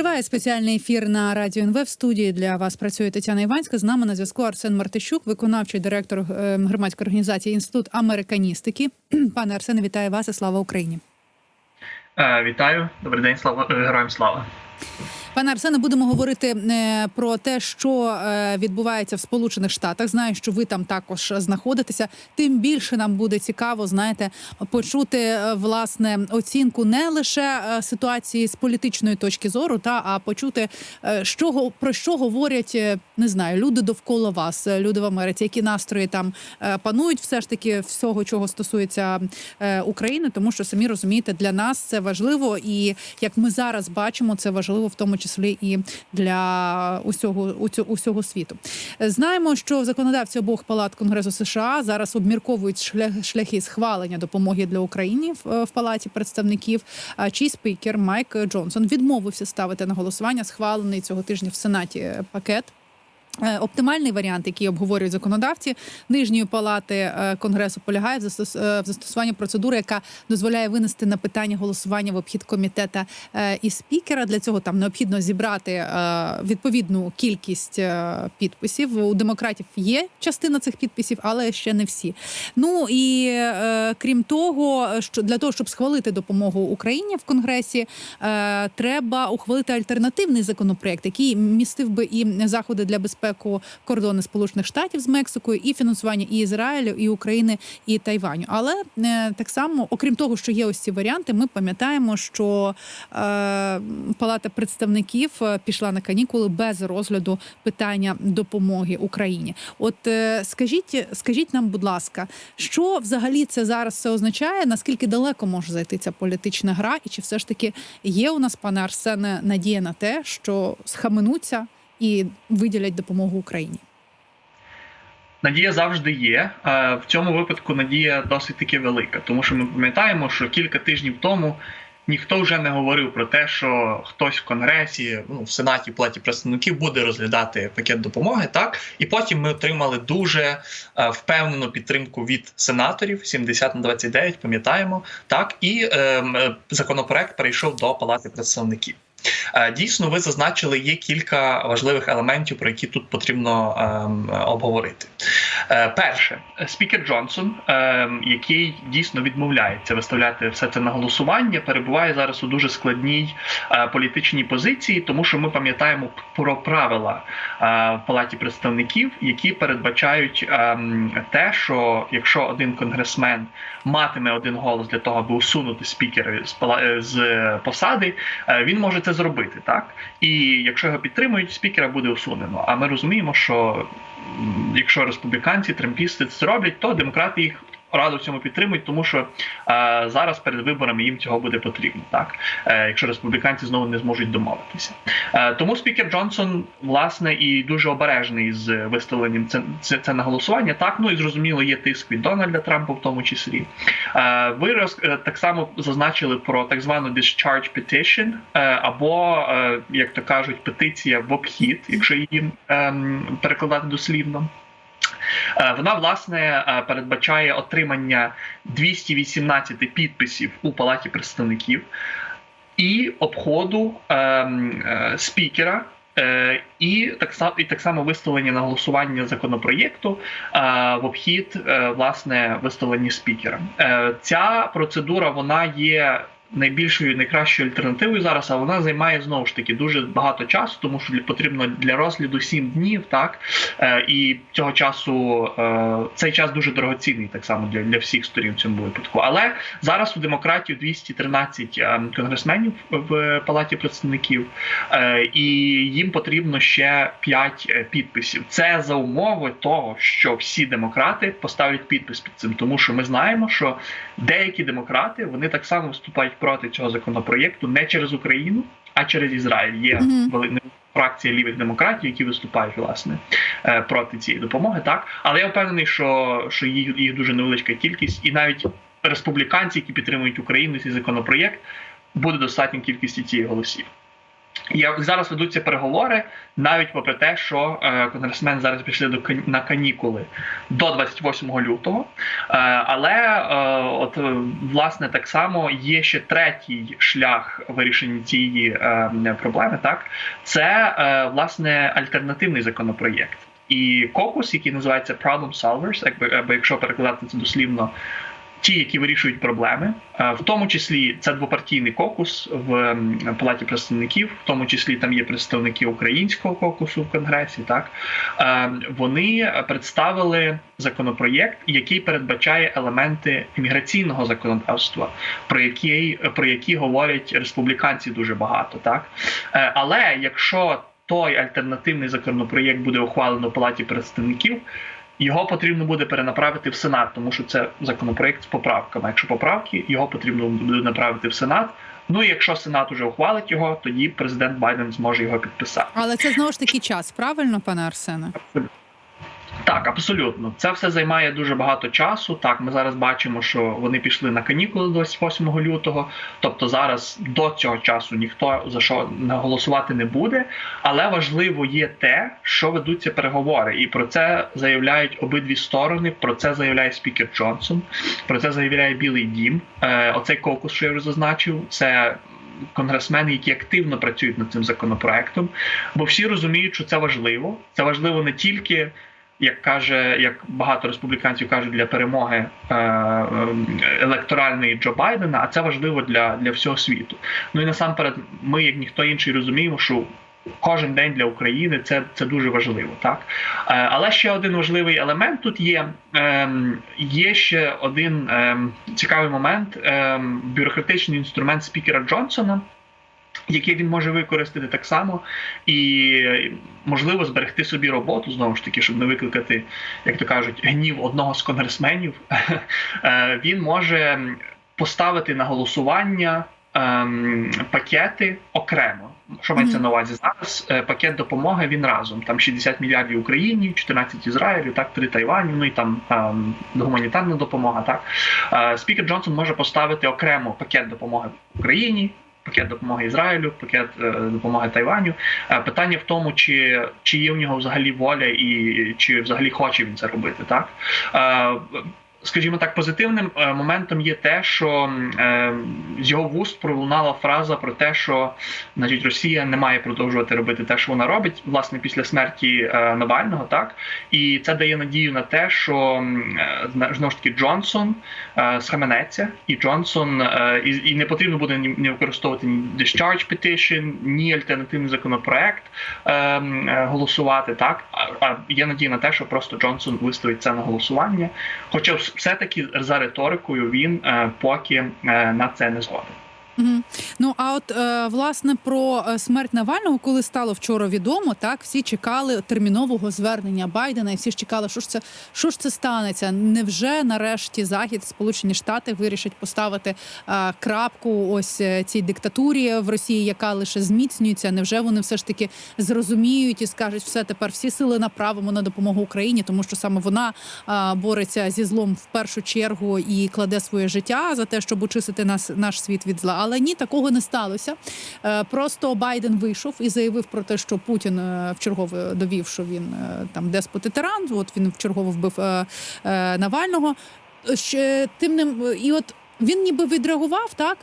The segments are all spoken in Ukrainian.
Триває спеціальний ефір на радіо НВ. В студії для вас працює Тетяна Іванська. З нами на зв'язку Арсен Мартищук, виконавчий директор громадської організації Інститут американістики. Пане Арсене, вітаю вас і слава Україні. Е, Вітаю, добрий день, слава е, героям слава. Пане Арсене, будемо говорити е, про те, що е, відбувається в Сполучених Штатах. Знаю, що ви там також знаходитеся. Тим більше нам буде цікаво, знаєте, почути е, власне оцінку не лише ситуації з політичної точки зору, та а почути, що про що говорять, не знаю, люди довкола вас, люди в Америці, які настрої там панують, все ж таки всього, чого стосується України, тому що самі розумієте, для нас це важливо, і як ми зараз бачимо, це важливо в тому числі і для усього усього, світу. Е, Знаємо, що законодавці обох палат Конгресу США зараз обмірковують шлях- шляхи схвалення допомоги для України в, в палаті представників. А чий спікер Майк Джонсон відмовився ставити на голосування схвалений цього тижня в Сенаті е, пакет. Е, Оптимальний варіант, який обговорюють законодавці нижньої палати е, конгресу, полягає в е, застосуванні процедури, яка дозволяє винести на питання голосування в обхід комітета і спікера. Для цього там необхідно зібрати відповідну кількість підписів. У демократів є частина цих підписів, але ще не всі. Ну і крім того, що для того, щоб схвалити допомогу Україні в конгресі, треба ухвалити альтернативний законопроект, який містив би і заходи для безпеки кордони Сполучених Штатів з Мексикою, і фінансування і Ізраїлю, і України, і Тайваню. Але е, так само, окрім того, що є ось ці варіанти, ми пам'ятаємо, що е, Палата представників е, пішла на канікули без розгляду питання допомоги Україні. От е, скажіть, скажіть нам, будь ласка, що взагалі це зараз це означає? Наскільки далеко може зайти ця політична гра, і чи все ж таки є у нас, пане Арсене, надія на те, що схаменуться і виділять допомогу Україні? Надія завжди є. Е, В цьому випадку надія досить таки велика, тому що ми пам'ятаємо, що кілька тижнів тому ніхто вже не говорив про те, що хтось в конгресі, ну в сенаті в платі представників буде розглядати пакет допомоги. Так і потім ми отримали дуже е, впевнену підтримку від сенаторів 70 на 29, пам'ятаємо так, і ем, е, законопроект перейшов до палати представників. Е, Дійсно, ви зазначили, є кілька важливих елементів, про які тут потрібно ем, обговорити. Е, Перше, спікер Джонсон, ем, який дійсно відмовляється виставляти все це на голосування, перебуває зараз у дуже складній е, політичній позиції, тому що ми пам'ятаємо про правила е, в палаті представників, які передбачають ем, те, що якщо один конгресмен матиме один голос для того, аби усунути спікера з пала- е, з посади, е, він може це зробити, так? І якщо його підтримують, спікера буде усунено. А ми розуміємо, що якщо республіканці, трампісти це зроблять, то демократи їх радо в цьому підтримують, тому що е, зараз перед виборами їм цього буде потрібно, так е, якщо республіканці знову не зможуть домовитися. Е, тому спікер Джонсон, власне, і дуже обережний з виставленням це, це, це на голосування. Так, ну і зрозуміло, є тиск від Дональда Трампа в тому числі. Е, Ви роз, е, так само зазначили про так звану discharge petition, е, або, е, як то кажуть, петиція в обхід, якщо її ем, перекладати дослівно. Е, Вона власне е, передбачає отримання 218 підписів у палаті представників і обходу ем, е, спікера. е, І так само і так само виставлення на голосування законопроєкту е, в обхід е, власне виставлення спікера. Е, Ця процедура вона є найбільшою найкращою альтернативою зараз, а вона займає знову ж таки дуже багато часу, тому що потрібно для розгляду 7 днів, так Е, і цього часу е, цей час дуже дорогоцінний, так само для, для всіх сторін в цьому випадку. Але зараз у демократів 213 е, конгресменів в палаті представників, і їм потрібно ще 5 підписів. Це за умови того, що всі демократи поставлять підпис під цим, тому що ми знаємо, що деякі демократи вони так само виступають проти цього законопроєкту не через Україну, а через Ізраїль. Є велика вели- фракція лівих демократів, які виступають власне е, проти цієї допомоги. Так, але я впевнений, що, що їх, їх дуже невеличка кількість, і навіть республіканці, які підтримують Україну цей законопроєкт, буде достатньо кількості цієї голосів. Я зараз ведуться переговори, навіть попри те, що е, конгресмени зараз пішли до на канікули до 28 лютого. Е, але е, от е, власне так само є ще третій шлях вирішення цієї е, проблеми. Так це е, власне альтернативний законопроєкт. І кокус, який називається Problem Solvers, якби або якщо перекладати це дослівно, ті, які вирішують проблеми, в тому числі це двопартійний кокус в палаті представників, в тому числі там є представники українського кокусу в конгресі. Так вони представили законопроєкт, який передбачає елементи імміграційного законодавства, про які про які говорять республіканці дуже багато. Так Е, але якщо той альтернативний законопроєкт буде ухвалено в палаті представників. Його потрібно буде перенаправити в Сенат, тому що це законопроект з поправками. Якщо поправки, його потрібно буде направити в Сенат. Ну і якщо Сенат уже ухвалить його, тоді президент Байден зможе його підписати. Але це знову ж таки час, правильно, пане Арсене? Так, абсолютно. Це все займає дуже багато часу. Так, ми зараз бачимо, що вони пішли на канікули 28 лютого. Тобто зараз до цього часу ніхто за що не голосувати не буде. Але важливо є те, що ведуться переговори, і про це заявляють обидві сторони. Про це заявляє спікер Джонсон, про це заявляє Білий Дім. Е, оцей кокус, що я вже зазначив, це. Конгресмени, які активно працюють над цим законопроектом, бо всі розуміють, що це важливо. Це важливо не тільки як каже, як багато республіканців кажуть, для перемоги е, е, електоральної Джо Байдена, а це важливо для, для всього світу. Ну і насамперед, ми, як ніхто інший, розуміємо, що кожен день для України це, це дуже важливо, так е, але ще один важливий елемент тут є. Ем, є ще один ем, цікавий момент: ем, бюрократичний інструмент спікера Джонсона який він може використати так само, і можливо зберегти собі роботу знову ж таки, щоб не викликати, як то кажуть, гнів одного з конгресменів. Е, Він може поставити на голосування ем, пакети окремо. Що мається на увазі зараз? Е, Пакет допомоги він разом. Там 60 мільярдів Україні, 14 Ізраїлю, так 3 Тайваню. Ну і там ем, гуманітарна допомога. Так Е, спікер Джонсон може поставити окремо пакет допомоги Україні. Пакет допомоги Ізраїлю, пакет е, допомоги Тайваню. Е, питання в тому, чи, чи є в нього взагалі воля, і чи взагалі хоче він це робити, так е, скажімо так, позитивним е, моментом є те, що е, з його вуст пролунала фраза про те, що значить Росія не має продовжувати робити те, що вона робить, власне, після смерті е, Навального, так і це дає надію на те, що е, знову ж таки Джонсон схаменеться, і Джонсон і, не потрібно буде ні, ні використовувати ні discharge petition, ні альтернативний законопроект голосувати. Так а, є надія на те, що просто Джонсон виставить це на голосування. Хоча вс- все-таки за риторикою він е, поки е, на це не згоден. Угу. Ну а от е, власне про е, смерть Навального, коли стало вчора відомо, так всі чекали термінового звернення Байдена, і всі ж чекали, що ж це що ж це станеться. Невже нарешті захід, Сполучені Штати вирішать поставити е, крапку ось е, цій диктатурі в Росії, яка лише зміцнюється? Невже вони все ж таки зрозуміють і скажуть, все тепер всі сили направимо на допомогу Україні, тому що саме вона е, бореться зі злом в першу чергу і кладе своє життя за те, щоб очистити нас наш світ від зла. Але ні, такого не сталося. Е, Просто Байден вийшов і заявив про те, що Путін е, вчергове довів, що він е, там деспот і тиран. От він вчергово вбив Навального. Ще тим не і от він ніби відреагував так.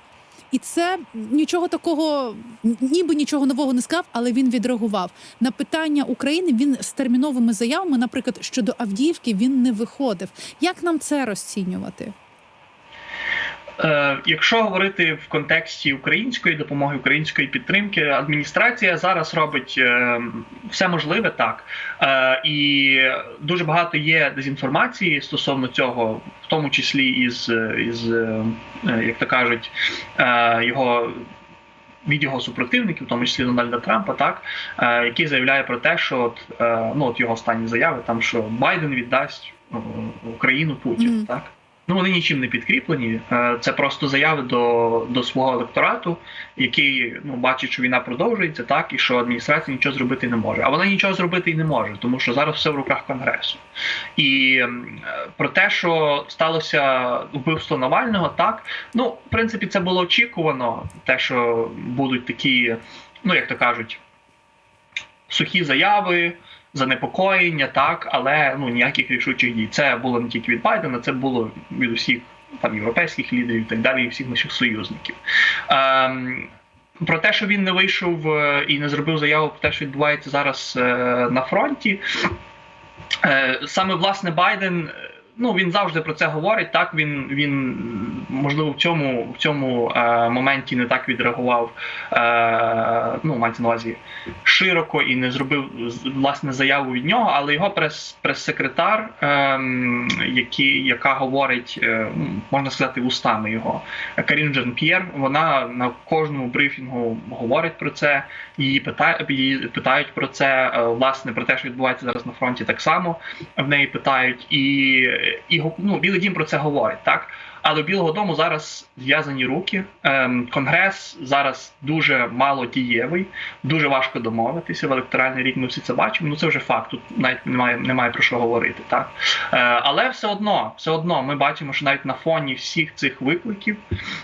І це нічого такого, ніби нічого нового не сказав, але він відреагував на питання України. Він з терміновими заявами, наприклад, щодо Авдіївки, він не виходив. Як нам це розцінювати? Е, якщо говорити в контексті української допомоги, української підтримки, адміністрація зараз робить е, все можливе так. Е, і дуже багато є дезінформації стосовно цього, в тому числі із, із е, як то кажуть, е, його. Від його супротивників, в тому числі Дональда Трампа, так е, який заявляє про те, що от, е, ну от його останні заяви, там що Байден віддасть Україну Путіну, Мгм. так Ну, вони нічим не підкріплені. Е, Це просто заяви до, до свого електорату, який ну, бачить, що війна продовжується, так, і що адміністрація нічого зробити не може. А вона нічого зробити і не може, тому що зараз все в руках Конгресу. І про те, що сталося вбивство Навального, так, ну, в принципі, це було очікувано, те, що будуть такі. ну як то кажуть, сухі заяви, занепокоєння, так, але ну ніяких рішучих дій. Це було не тільки від Байдена, це було від усіх там європейських лідерів і так далі, і всіх наших союзників. Ем, про те, що він не вийшов е, і не зробив заяву про те, що відбувається зараз е, на фронті. Е, Саме власне Байден, ну він завжди про це говорить. Так він він можливо в цьому в цьому е, моменті не так відреагував. Е, ну мається на увазі широко і не зробив власне заяву від нього, але його прес, прес-секретар, ем, який, яка говорить, е, можна сказати, устами його Карін Жан П'єр, вона на кожному брифінгу говорить про це. Її питають, її питають про це, е, власне, про те, що відбувається зараз на фронті, так само в неї питають, і, і ну, Білий Дім про це говорить, так. Але Білого Дому зараз зв'язані руки. Ем, Конгрес зараз дуже мало дієвий, дуже важко домовитися. В електоральний рік ми всі це бачимо. Ну це вже факт. Тут навіть немає, немає про що говорити. Так е, але все одно, все одно, ми бачимо, що навіть на фоні всіх цих викликів,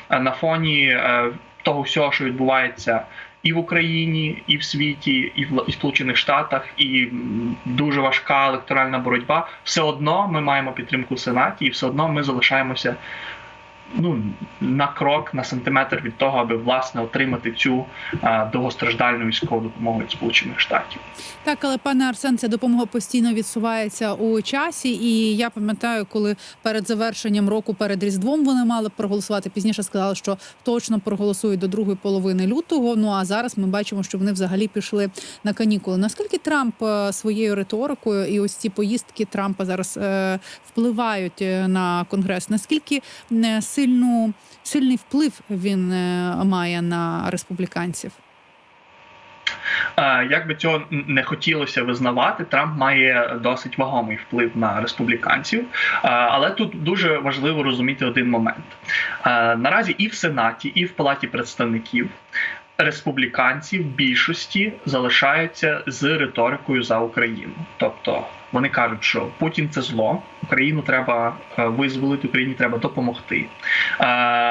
е, на фоні е, того всього, що відбувається. І в Україні, і в світі, і в Сполучених Штатах, і дуже важка електоральна боротьба. Все одно ми маємо підтримку в Сенаті, і все одно ми залишаємося ну, на крок, на сантиметр від того, аби власне отримати цю а, довгостраждальну військову допомогу від Сполучених Штатів. Так, але пане Арсен, ця допомога постійно відсувається у часі. І я пам'ятаю, коли перед завершенням року, перед різдвом вони мали проголосувати. Пізніше сказали, що точно проголосують до другої половини лютого. Ну а зараз ми бачимо, що вони взагалі пішли на канікули. Наскільки Трамп е, своєю риторикою і ось ці поїздки Трампа зараз е, впливають е, на конгрес? Наскільки е, сильну сильний вплив він е, має на республіканців? Як би цього не хотілося визнавати, Трамп має досить вагомий вплив на республіканців. Але тут дуже важливо розуміти один момент: наразі і в Сенаті, і в Палаті представників. Республіканці в більшості залишаються з риторикою за Україну, тобто вони кажуть, що Путін це зло, Україну треба е, визволити, Україні треба допомогти. Е,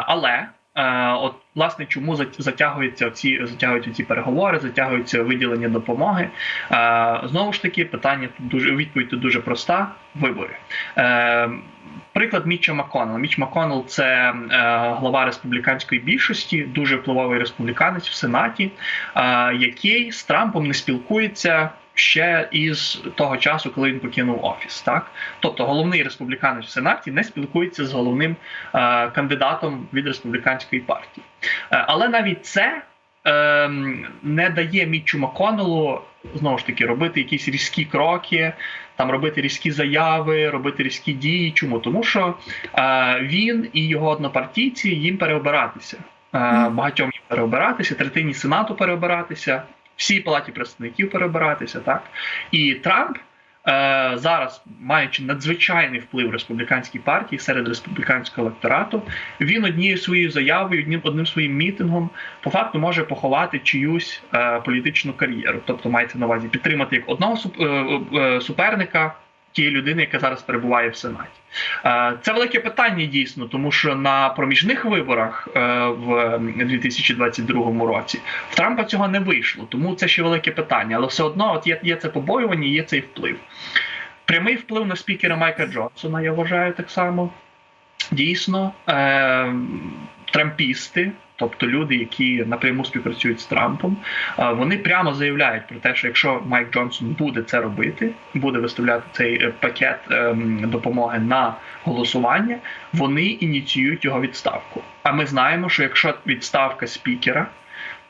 Але Е, от власне чому затягуються ці затягуються ці переговори, затягується виділення допомоги. Знову ж таки, питання тут дуже відповідь дуже проста: вибори. Приклад Мітча Маконела. Міч Маконел це е, глава республіканської більшості, дуже впливовий республіканець в Сенаті, е, який з Трампом не спілкується ще із того часу, коли він покинув офіс. Так, тобто головний республіканець в Сенаті не спілкується з головним е, кандидатом від республіканської партії. Е, але навіть це не дає Мітчу Маконелу знову ж таки робити якісь різкі кроки, там робити різкі заяви, робити різкі дії. Чому? Тому що е, він і його однопартійці їм переобиратися. Е, Багатьом їм переобиратися, третині сенату переобиратися, всій палаті представників переобиратися. Так і Трамп. Е, зараз, маючи надзвичайний вплив республіканській партії серед республіканського електорату, він однією своєю заявою, одним одним своїм мітингом по факту може поховати чиюсь е, політичну кар'єру. Тобто мається на увазі підтримати як одного е, суперника тієї людини, яка зараз перебуває в Сенаті. Е, Це велике питання дійсно, тому що на проміжних виборах е, в 2022 році в Трампа цього не вийшло. Тому це ще велике питання. Але все одно, от є, є це побоювання, є цей вплив. Прямий вплив на спікера Майка Джонсона, я вважаю так само. Дійсно, е, трампісти, тобто люди, які напряму співпрацюють з Трампом, вони прямо заявляють про те, що якщо Майк Джонсон буде це робити, буде виставляти цей е, пакет е, допомоги на голосування, вони ініціюють його відставку. А ми знаємо, що якщо відставка спікера.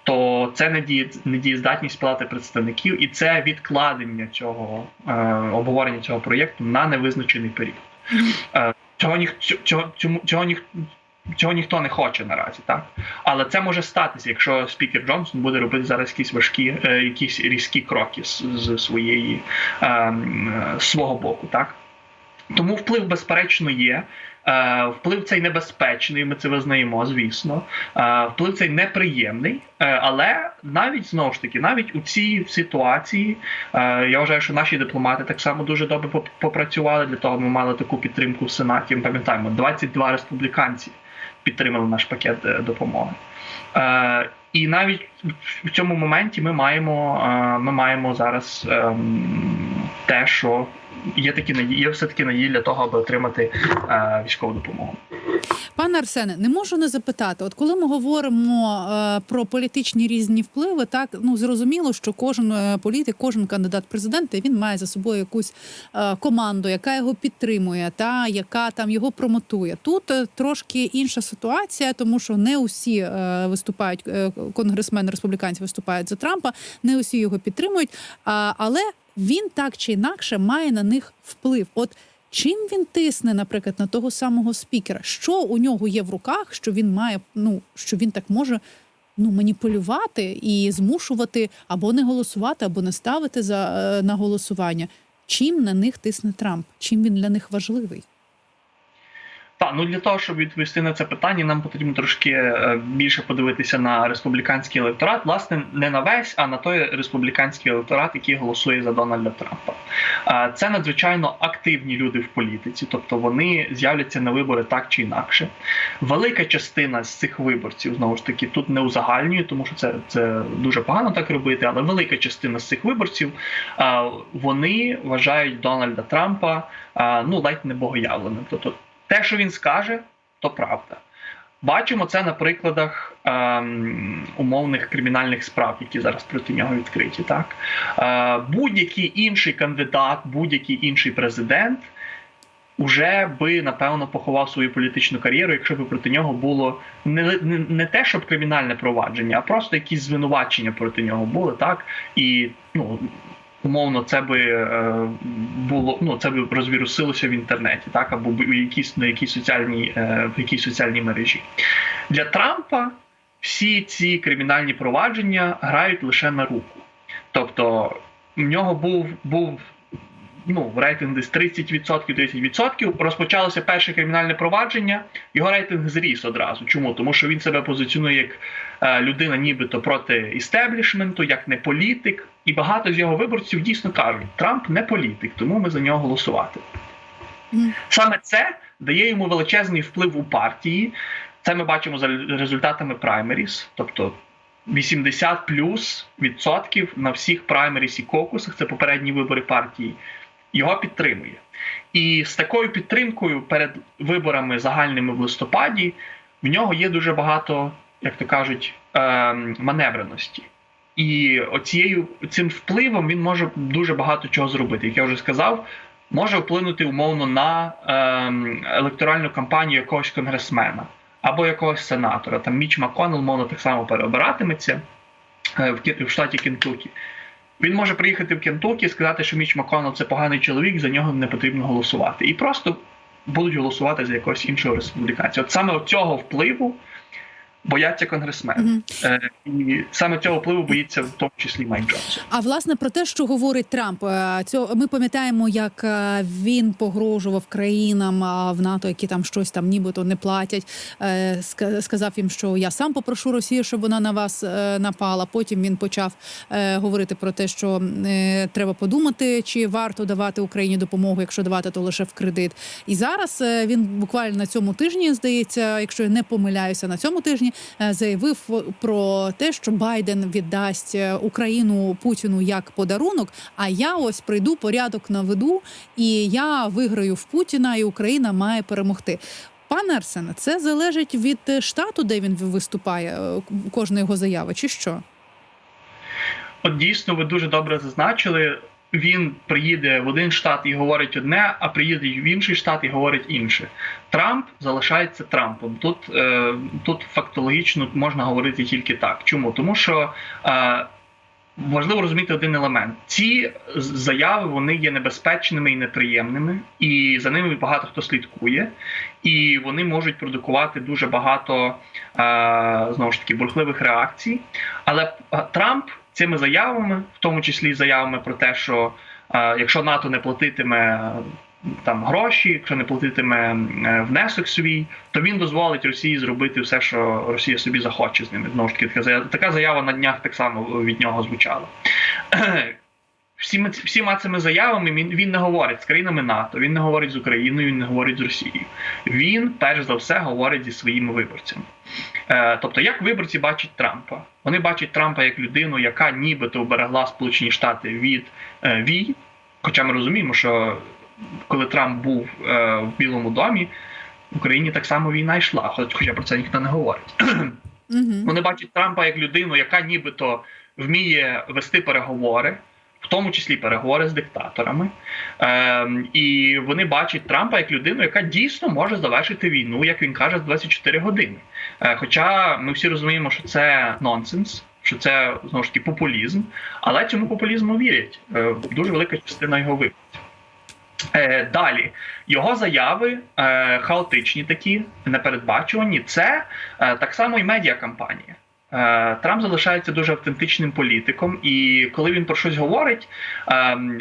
То це недіє, недієздатність палати представників, і це відкладення цього е, обговорення цього проєкту на невизначений період. Е, цього ніх цього, цього ніх цього ніхто не хоче наразі, так але це може статися, якщо спікер Джонсон буде робити зараз якісь важкі, е, якісь різкі кроки з, з своєї е, е, свого боку, так. Тому вплив, безперечно, є. Е, Вплив цей небезпечний, ми це визнаємо, звісно. Е, Вплив цей неприємний, е, але навіть знову ж таки, навіть у цій ситуації я вважаю, що наші дипломати так само дуже добре попрацювали. Для того ми мали таку підтримку в Сенаті. Ми пам'ятаємо, 22 республіканці підтримали наш пакет е, допомоги. Е, І навіть в цьому моменті ми маємо, е, ми маємо зараз е, те, що є такі є все таки надії для того, аби отримати е, військову допомогу. Пане Арсене, не можу не запитати. От коли ми говоримо е, про політичні різні впливи, так ну зрозуміло, що кожен е, політик, кожен кандидат в президенти він має за собою якусь е, команду, яка його підтримує, та яка там його промотує. Тут е, трошки інша ситуація, тому що не усі е, виступають е, конгресмени республіканці виступають за Трампа, не усі його підтримують. А, але він так чи інакше має на них вплив. От Чим він тисне, наприклад, на того самого спікера? Що у нього є в руках, що він має, ну що він так може ну маніпулювати і змушувати або не голосувати, або не ставити за е, на голосування? Чим на них тисне Трамп? Чим він для них важливий? Так, ну для того, щоб відповісти на це питання, нам потрібно трошки е, більше подивитися на республіканський електорат. Власне, не на весь, а на той республіканський електорат, який голосує за Дональда Трампа. Е, Це надзвичайно активні люди в політиці, тобто вони з'являться на вибори так чи інакше. Велика частина з цих виборців знову ж таки тут не узагальнює, тому що це, це дуже погано так робити. Але велика частина з цих виборців е, вони вважають Дональда Трампа ну ледь не богоявленим. Тобто те, що він скаже, то правда. Бачимо це на прикладах ем, умовних кримінальних справ, які зараз проти нього відкриті. Так е, будь-який інший кандидат, будь-який інший президент уже би напевно поховав свою політичну кар'єру, якщо б проти нього було не, не, не те, щоб кримінальне провадження, а просто якісь звинувачення проти нього були, так і ну. Умовно, це би е, було ну це би розвірусилося в інтернеті, так або в якійсь на якій соціальній е, в якій соціальній мережі. Для Трампа всі ці кримінальні провадження грають лише на руку. Тобто в нього був був ну, рейтинг десь 30%, 30%. Розпочалося перше кримінальне провадження, його рейтинг зріс одразу. Чому? Тому що він себе позиціонує як е, людина, нібито проти істеблішменту, як не політик. І багато з його виборців дійсно кажуть, Трамп не політик, тому ми за нього голосувати. Саме це дає йому величезний вплив у партії. Це ми бачимо за результатами праймеріс, тобто 80 плюс відсотків на всіх праймеріс і кокусах, це попередні вибори партії, його підтримує. І з такою підтримкою перед виборами загальними в листопаді в нього є дуже багато, як то кажуть, ем, маневреності. І оцією цим впливом він може дуже багато чого зробити. Як я вже сказав, може вплинути умовно на ем, електоральну кампанію якогось конгресмена або якогось сенатора. Там Міч Маконел, мовно, так само переобиратиметься е, в, штаті Кентукі. Він може приїхати в Кентукі і сказати, що Міч Маконел це поганий чоловік, за нього не потрібно голосувати. І просто будуть голосувати за якогось іншого республіканця. От саме цього впливу бояться конгресмени. Мгм. Е, і саме цього впливу боїться в тому числі Майк Джонсон. А власне про те, що говорить Трамп, е, цього ми пам'ятаємо, як е, він погрожував країнам в НАТО, які там щось там нібито не платять. Сказав їм, що я сам попрошу Росію, щоб вона на вас напала. Потім він почав говорити про те, що треба подумати, чи варто давати Україні допомогу, якщо давати, то лише в кредит. І зараз він буквально на цьому тижні, здається, якщо я не помиляюся, на цьому тижні е, заявив про те, що Байден віддасть е, Україну Путіну як подарунок. А я ось прийду порядок наведу, і я виграю в Путіна, і Україна має перемогти. Пане Арсене, це залежить від штату, де він виступає, е, кожна його заява, чи що? От дійсно, ви дуже добре зазначили. Він приїде в один штат і говорить одне, а приїде в інший штат і говорить інше. Трамп залишається Трампом. Тут, е, тут фактологічно можна говорити тільки так. Чому? Тому що е, важливо розуміти один елемент: ці заяви вони є небезпечними і неприємними, і за ними багато хто слідкує, і вони можуть продукувати дуже багато е, знову ж таки бурхливих реакцій. Але е, Трамп цими заявами, в тому числі заявами про те, що е, якщо НАТО не платитиме е, там гроші, якщо не платитиме е, внесок свій, то він дозволить Росії зробити все, що Росія собі захоче з ними. Знову ж таки, така заява, на днях так само від нього звучала. Всіма, всіма цими заявами він, він не говорить з країнами НАТО, він не говорить з Україною, він не говорить з Росією. Він перш за все говорить зі своїми виборцями. Е, тобто, як виборці бачать Трампа? Вони бачать Трампа як людину, яка нібито оберегла Сполучені Штати від е, вій. Хоча ми розуміємо, що коли Трамп був е, в Білому домі, в Україні так само війна йшла, хоч- хоча про це ніхто не говорить. Вони бачать Трампа як людину, яка нібито вміє вести переговори, тому числі переговори з диктаторами. Ем, і вони бачать Трампа як людину, яка дійсно може завершити війну, як він каже, за 24 години. Е, хоча ми всі розуміємо, що це нонсенс. Що це знову ж таки популізм, але цьому популізму вірять е, дуже велика частина його виборців. Е, далі його заяви е, хаотичні, такі непередбачувані. Це е, так само і медіакампанія. Е, Трамп залишається дуже автентичним політиком, і коли він про щось говорить, ем,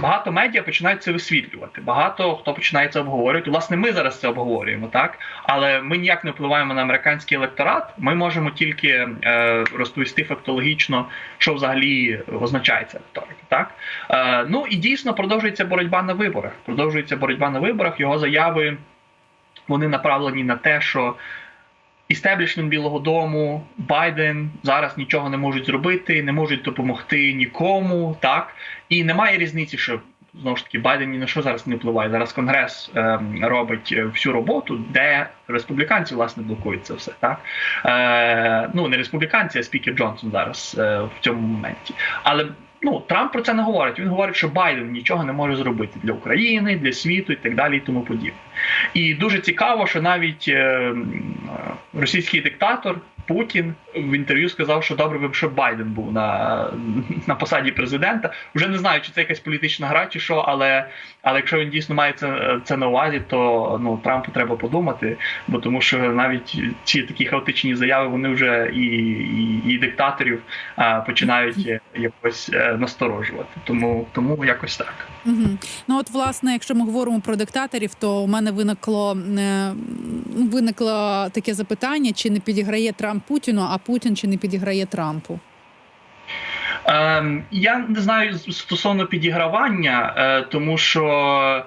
багато медіа починають це висвітлювати. Багато хто починає це обговорювати. Власне, ми зараз це обговорюємо, так але ми ніяк не впливаємо на американський електорат. Ми можемо тільки е, розповісти фактологічно, що взагалі означає ця. Так е, ну і дійсно продовжується боротьба на виборах. Продовжується боротьба на виборах. Його заяви вони направлені на те, що істеблішмент Білого Дому, Байден зараз нічого не можуть зробити, не можуть допомогти нікому, так і немає різниці, що знову ж таки Байден ні на що зараз не впливає. Зараз Конгрес ем, робить е, всю роботу, де республіканці власне блокують це все. Так е, ну не республіканці, а спікер Джонсон зараз е, в цьому моменті. Але ну Трамп про це не говорить. Він говорить, що Байден нічого не може зробити для України, для світу і так далі, і тому подібне. І дуже цікаво, що навіть е, м, е, російський диктатор Путін в інтерв'ю сказав, що добре би, щоб Байден був на, на посаді президента. Вже не знаю, чи це якась політична гра, чи що, але, але якщо він дійсно має це, це на увазі, то ну Трампу треба подумати, бо тому що навіть ці такі хаотичні заяви вони вже і, і, і диктаторів а, починають якось е, насторожувати. Тому, тому якось так. Угу. Ну от власне, якщо ми говоримо про диктаторів, то у мене виникло е, виникло таке запитання: чи не підіграє Трамп Путіну, а Путін чи не підіграє Трампу? Е, я не знаю стосовно підігравання, е, тому що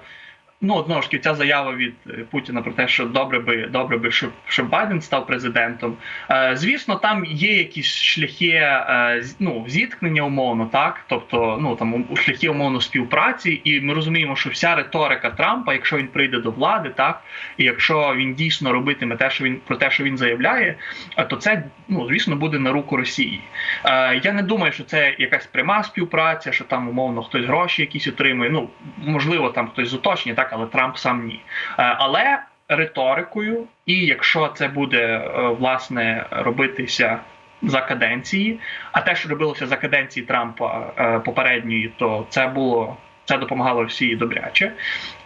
ну одного ж ця заява від е, Путіна про те, що добре би добре би, щоб, щоб Байден став президентом. Е, звісно, там є якісь шляхи е, ну, зіткнення умовно, так тобто, ну там у- шляхи умовно співпраці, і ми розуміємо, що вся риторика Трампа, якщо він прийде до влади, так і якщо він дійсно робитиме те, що він про те, що він заявляє, е, то це ну звісно буде на руку Росії. Е, я не думаю, що це якась пряма співпраця, що там умовно хтось гроші якісь отримує. Ну можливо, там хтось з уточнення, так, але Трамп сам ні. Е, але риторикою, і якщо це буде е, власне робитися. За каденції, а те, що робилося за каденції Трампа е, попередньої, то це було це допомагало Росії добряче.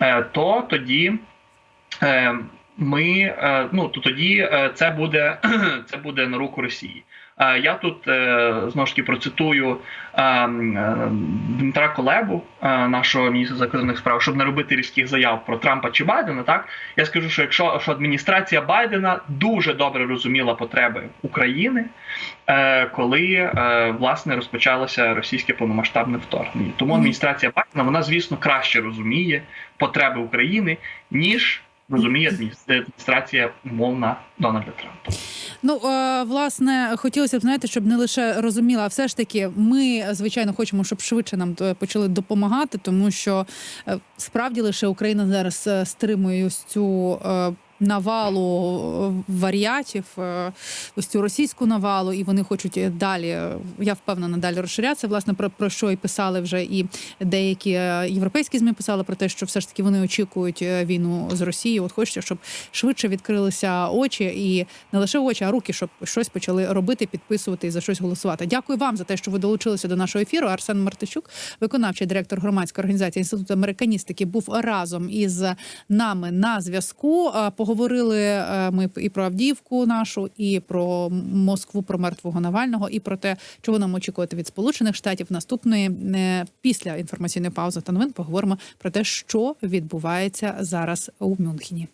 Е, то тоді е, ми е, ну то тоді е, це буде це буде на руку Росії. Е, Я тут е, знову ж таки процитую е, Дмитра Колебу, нашого міністра закордонних справ, щоб не робити різких заяв про Трампа чи Байдена. Так я скажу, що якщо що адміністрація Байдена дуже добре розуміла потреби України, коли власне розпочалося російське повномасштабне вторгнення. Тому адміністрація Байдена вона, звісно, краще розуміє потреби України ніж розуміє адміністр- адміністрація умовна Дональда Трампа. Ну е, власне, хотілося б знаєте, щоб не лише розуміла, а все ж таки, ми звичайно хочемо, щоб швидше нам е, почали допомагати, тому що е, справді лише Україна зараз стримує цю. Навалу е, варіатів, е, ось цю російську навалу, і вони хочуть е, далі. Я впевнена, далі розширятися. Власне, про, про що і писали вже і деякі європейські змі писали про те, що все ж таки вони очікують війну з Росією. От хочеться, щоб швидше відкрилися очі, і не лише очі, а руки, щоб щось почали робити, підписувати і за щось голосувати. Дякую вам за те, що ви долучилися до нашого ефіру. Арсен Мартищук, виконавчий директор громадської організації інституту американістики, був разом із нами на зв'язку. Поговорили е, ми і про Авдіївку нашу, і про Москву, про мертвого Навального, і про те, чого нам очікувати від Сполучених Штатів. Наступної е, після інформаційної паузи та новин поговоримо про те, що відбувається зараз у Мюнхені.